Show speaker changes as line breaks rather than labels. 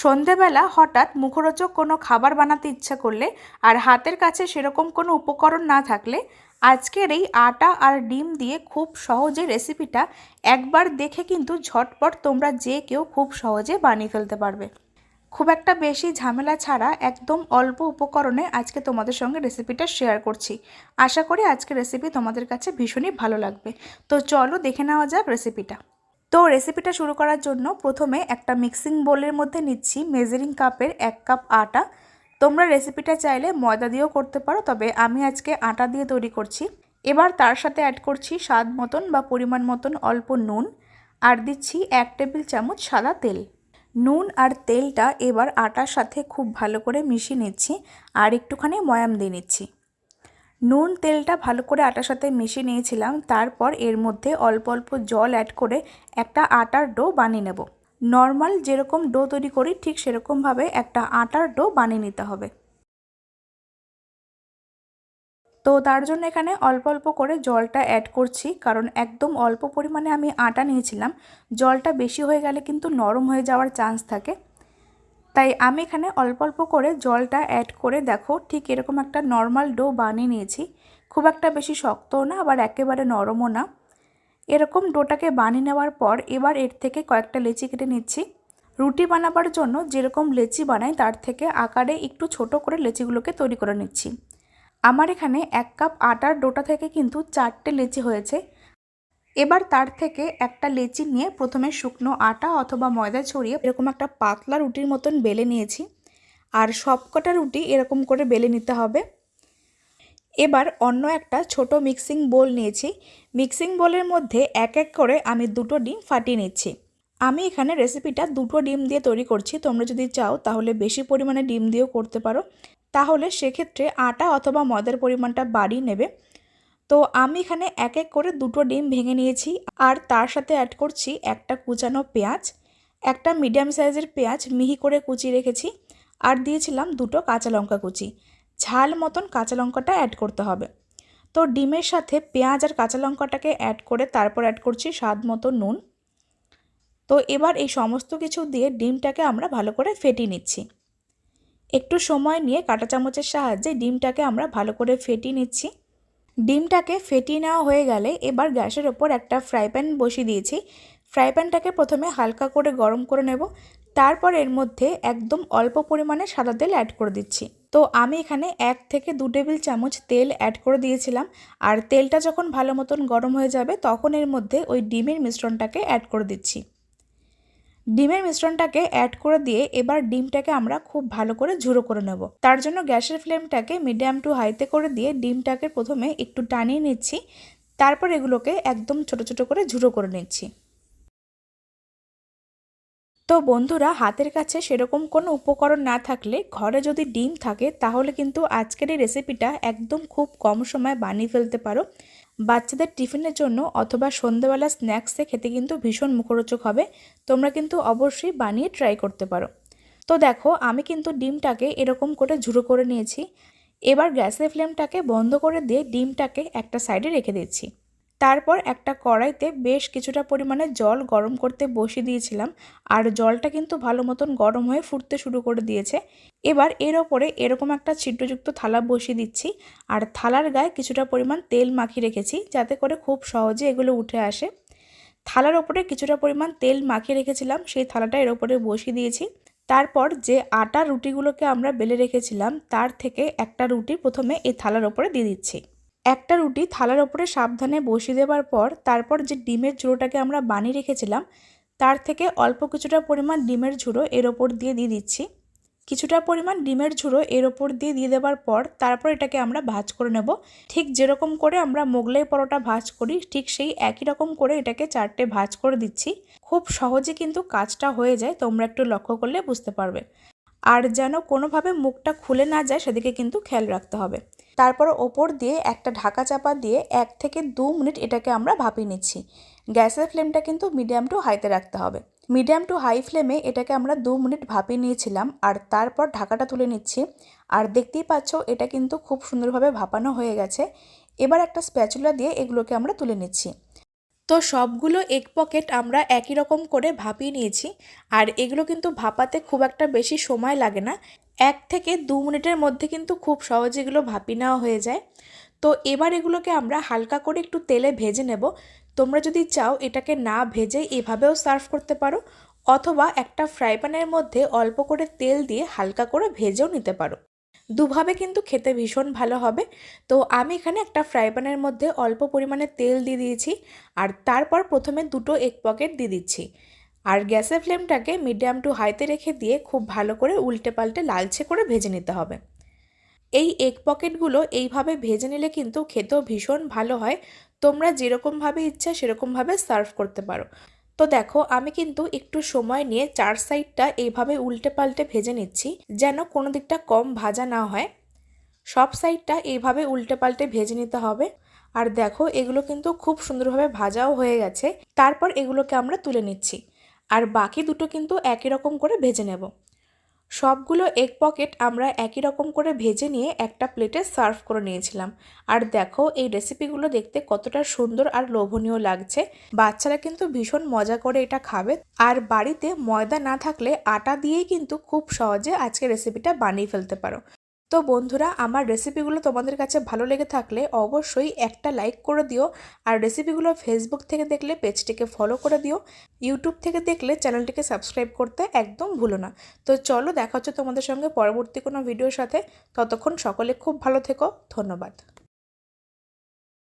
সন্ধেবেলা হঠাৎ মুখরোচক কোনো খাবার বানাতে ইচ্ছা করলে আর হাতের কাছে সেরকম কোনো উপকরণ না থাকলে আজকের এই আটা আর ডিম দিয়ে খুব সহজে রেসিপিটা একবার দেখে কিন্তু ঝটপট তোমরা যে কেউ খুব সহজে বানিয়ে ফেলতে পারবে। খুব একটা বেশি ঝামেলা ছাড়া একদম অল্প উপকরণে আজকে তোমাদের সঙ্গে রেসিপিটা শেয়ার করছি। আশা করি আজকের রেসিপি তোমাদের কাছে ভীষণই ভালো লাগবে। তো চলো দেখে নেওয়া যাক রেসিপিটা। তো রেসিপিটা শুরু করার জন্য প্রথমে একটা মিক্সিং বোলের মধ্যে নিচ্ছি মেজারিং কাপের এক কাপ আটা। তোমরা রেসিপিটা চাইলে ময়দা দিয়েও করতে পারো, তবে আমি আজকে আটা দিয়ে তৈরি করছি। এবার তার সাথে অ্যাড করছি স্বাদ মতন বা পরিমাণ মতন অল্প নুন, আর দিচ্ছি এক টেবিল চামচ সাদা তেল। নুন আর তেলটা এবার আটার সাথে খুব ভালো করে মিশিয়ে নিচ্ছি, আর একটুখানি ময়াম দিয়ে নিচ্ছি। নুন তেলটা ভালো করে আটার সাথে মিশিয়ে নিয়েছিলাম। তারপর এর মধ্যে অল্প অল্প জল অ্যাড করে একটা আটার ডো বানিয়ে নেব। নর্মাল যেরকম ডো তৈরি করি, ঠিক সেরকমভাবে একটা আটার ডো বানিয়ে নিতে হবে। তো তার জন্য এখানে অল্প অল্প করে জলটা অ্যাড করছি, কারণ একদম অল্প পরিমাণে আমি আটা নিয়েছিলাম। জলটা বেশি হয়ে গেলে কিন্তু নরম হয়ে যাওয়ার চান্স থাকে। তাই আমি এখানে অল্প অল্প করে জলটা অ্যাড করে দেখো, ঠিক এরকম একটা নর্মাল ডো বানিয়ে নিয়েছি। খুব একটা বেশি শক্তও না, আবার একেবারে নরমও না। এরকম ডোটাকে বানিয়ে নেওয়ার পর এবার এর থেকে কয়েকটা লেচি কেটে নিচ্ছি। রুটি বানাবার জন্য যেরকম লেচি বানাই, তার থেকে আকারে একটু ছোট করে লেচিগুলোকে তৈরি করে নিচ্ছি। আমার এখানে এক কাপ আটার ডোটা থেকে কিন্তু চারটে লেচি হয়েছে। এবার তার থেকে একটা লেচি নিয়ে প্রথমে শুকনো আটা অথবা ময়দা ছড়িয়ে এরকম একটা পাতলা রুটির মতন বেলে নিয়েছি। আর সবকটা রুটি এরকম করে বেলে নিতে হবে। এবার অন্য একটা ছোট মিক্সিং বোল নিয়েছি। মিক্সিং বোলের মধ্যে এক এক করে আমি দুটো ডিম ফাটিয়ে নিচ্ছি। আমি এখানে রেসিপিটা দুটো ডিম দিয়ে তৈরি করছি। তোমরা যদি চাও তাহলে বেশি পরিমাণে ডিম দিয়েও করতে পারো। তাহলে সেক্ষেত্রে আটা অথবা ময়দার পরিমাণটা বাড়িয়ে নেবে। তো আমি এখানে এক এক করে দুটো ডিম ভেঙে নিয়েছি আর তার সাথে অ্যাড করছি একটা কুচানো পেঁয়াজ, একটা মিডিয়াম সাইজের পেঁয়াজ মিহি করে কুচি রেখেছি আর দিয়েছিলাম দুটো কাঁচা লঙ্কা কুচি। ঝাল মতন কাঁচা লঙ্কাটা অ্যাড করতে হবে। তো ডিমের সাথে পেঁয়াজ আর কাঁচা লঙ্কাটাকে অ্যাড করে তারপর অ্যাড করছি স্বাদ মতো নুন। তো এবার এই সমস্ত কিছু দিয়ে ডিমটাকে আমরা ভালো করে ফেটিয়ে নিচ্ছি। একটু সময় নিয়ে কাঁটা চামচের সাহায্যে ডিমটাকে আমরা ভালো করে ফেটিয়ে নিচ্ছি। ডিমটাকে ফেটিয়ে নেওয়া হয়ে গেলে এবার গ্যাসের ওপর একটা ফ্রাই প্যান বসিয়ে দিয়েছি। ফ্রাই প্যানটাকে প্রথমে হালকা করে গরম করে নেব। তারপর এর মধ্যে একদম অল্প পরিমাণে সাদা তেল অ্যাড করে দিচ্ছি। তো আমি এখানে এক থেকে দু টেবিল চামচ তেল অ্যাড করে দিয়েছিলাম। আর তেলটা যখন ভালো মতন গরম হয়ে যাবে, তখন এর মধ্যে ওই ডিমের মিশ্রণটাকে অ্যাড করে দিচ্ছি। ডিমের মিশ্রণটাকে অ্যাড করে দিয়ে এবার ডিমটাকে আমরা খুব ভালো করে ঝুড়ো করে নেব। তার জন্য গ্যাসের ফ্লেমটাকে মিডিয়াম টু হাইতে করে দিয়ে ডিমটাকে প্রথমে একটু টানিয়ে নিচ্ছি। তারপর এগুলোকে একদম ছোট ছোট করে ঝুড়ো করে নিচ্ছি। তো বন্ধুরা, হাতের কাছে সেরকম কোনো উপকরণ না থাকলে ঘরে যদি ডিম থাকে, তাহলে কিন্তু আজকের এই রেসিপিটা একদম খুব কম সময়ে বানিয়ে ফেলতে পারো। বাচ্চাদের টিফিনের জন্য অথবা সন্ধ্যেবেলা স্ন্যাক্সে খেতে কিন্তু ভীষণ মুখরোচক হবে। তোমরা কিন্তু অবশ্যই বানিয়ে ট্রাই করতে পারো। তো দেখো, আমি কিন্তু ডিমটাকে এরকম করে ঝুড়ো করে নিয়েছি। এবার গ্যাসের ফ্লেমটাকে বন্ধ করে দিয়ে ডিমটাকে একটা সাইডে রেখে দিচ্ছি। তারপর একটা কড়াইতে বেশ কিছুটা পরিমাণে জল গরম করতে বসিয়ে দিয়েছিলাম আর জলটা কিন্তু ভালো মতন গরম হয়ে ফুটতে শুরু করে দিয়েছে। এবার এর ওপরে এরকম একটা ছিদ্রযুক্ত থালা বসিয়ে দিচ্ছি আর থালার গায়ে কিছুটা পরিমাণ তেল মাখিয়ে রেখেছি যাতে করে খুব সহজে এগুলো উঠে আসে। থালার ওপরে কিছুটা পরিমাণ তেল মাখিয়ে রেখেছিলাম, সেই থালাটা এর ওপরে বসিয়ে দিয়েছি। তারপর যে আটা রুটিগুলোকে আমরা বেলে রেখেছিলাম, তার থেকে একটা রুটি প্রথমে এই থালার ওপরে দিয়ে দিচ্ছি। একটা রুটি থালার ওপরে সাবধানে বসিয়ে দেওয়ার পর তারপর যে ডিমের ঝুড়োটাকে আমরা বানিয়ে রেখেছিলাম, তার থেকে অল্প কিছুটা পরিমাণ ডিমের ঝুড়ো এর ওপর দিয়ে দিয়ে দিচ্ছি। কিছুটা পরিমাণ ডিমের ঝুড়ো এর ওপর দিয়ে দিয়ে দেওয়ার পর তারপর এটাকে আমরা ভাজ করে নেব। ঠিক যেরকম করে আমরা মোগলাই পরোটা ভাজ করি, ঠিক সেই একই রকম করে এটাকে চারটে ভাজ করে দিচ্ছি। খুব সহজে কিন্তু কাজটা হয়ে যায়, তোমরা একটু লক্ষ্য করলে বুঝতে পারবে। আর যেন কোনোভাবে মুখটা খুলে না যায়, সেদিকে কিন্তু খেয়াল রাখতে হবে। তারপর ওপর দিয়ে একটা ঢাকা চাপা দিয়ে এক থেকে দু মিনিট এটাকে আমরা ভাপিয়ে নিচ্ছি। গ্যাসের ফ্লেমটা কিন্তু মিডিয়াম টু হাইতে রাখতে হবে। মিডিয়াম টু হাই ফ্লেমে এটাকে আমরা দু মিনিট ভাপিয়ে নিয়েছিলাম আর তারপর ঢাকাটা তুলে নিচ্ছি। আর দেখতেই পাচ্ছ, এটা কিন্তু খুব সুন্দরভাবে ভাপানো হয়ে গেছে। এবার একটা স্প্যাচুলা দিয়ে এগুলোকে আমরা তুলে নিচ্ছি। তো সবগুলো এগ পকেট আমরা একই রকম করে ভাপিয়ে নিয়েছি। আর এগুলো কিন্তু ভাপাতে খুব একটা বেশি সময় লাগে না। এক থেকে দু মিনিটের মধ্যে কিন্তু খুব সহজে এগুলো ভাপিয়ে নেওয়া হয়ে যায়। তো এবার এগুলোকে আমরা হালকা করে একটু তেলে ভেজে নেব। তোমরা যদি চাও এটাকে না ভেজে এভাবেও সার্ভ করতে পারো, অথবা একটা ফ্রাই প্যানের মধ্যে অল্প করে তেল দিয়ে হালকা করে ভেজেও নিতে পারো। দুভাবে কিন্তু খেতে ভীষণ ভালো হবে। তো আমি এখানে একটা ফ্রাই প্যানের মধ্যে অল্প পরিমাণে তেল দিয়ে দিয়েছি আর তারপর প্রথমে দুটো এক পকেট দিয়ে দিচ্ছি। আর গ্যাসের ফ্লেমটাকে মিডিয়াম টু হাইতে রেখে দিয়ে খুব ভালো করে উল্টে পাল্টে লালচে করে ভেজে নিতে হবে। এই এগ পকেটগুলো এইভাবে ভেজে নিলে কিন্তু খেতেও ভীষণ ভালো হয়। তোমরা যেরকমভাবে ইচ্ছা সেরকমভাবে সার্ভ করতে পারো। তো দেখো, আমি কিন্তু একটু সময় নিয়ে চার সাইডটা এইভাবে উল্টে পাল্টে ভেজে নিচ্ছি, যেন কোনো দিকটা কম ভাজা না হয়। সব সাইডটা এইভাবে উল্টে পাল্টে ভেজে নিতে হবে। আর দেখো, এগুলো কিন্তু খুব সুন্দরভাবে ভাজাও হয়ে গেছে। তারপর এগুলোকে আমরা তুলে নিচ্ছি। আর বাকি দুটো কিন্তু একই রকম করে ভেজে নেব। সবগুলো এক পকেট আমরা একই রকম করে ভেজে নিয়ে একটা প্লেটে সার্ভ করে নিয়েছিলাম। আর দেখো, এই রেসিপিগুলো দেখতে কতটা সুন্দর আর লোভনীয় লাগছে। বাচ্চারা কিন্তু ভীষণ মজা করে এটা খাবে। আর বাড়িতে ময়দা না থাকলে আটা দিয়েই কিন্তু খুব সহজে আজকে রেসিপিটা বানিয়ে ফেলতে পারো। তো বন্ধুরা, আমার রেসিপিগুলো তোমাদের কাছে ভালো লেগে থাকলে অবশ্যই একটা লাইক করে দিও আর রেসিপিগুলো ফেসবুক থেকে দেখলে পেজটিকে ফলো করে দিও। ইউটিউব থেকে দেখলে চ্যানেলটিকে সাবস্ক্রাইব করতে একদম ভুলো না। তো চলো দেখা হচ্ছে তোমাদের সঙ্গে পরবর্তী কোনো ভিডিওর সাথে। ততক্ষণ সকলে খুব ভালো থেকো। ধন্যবাদ।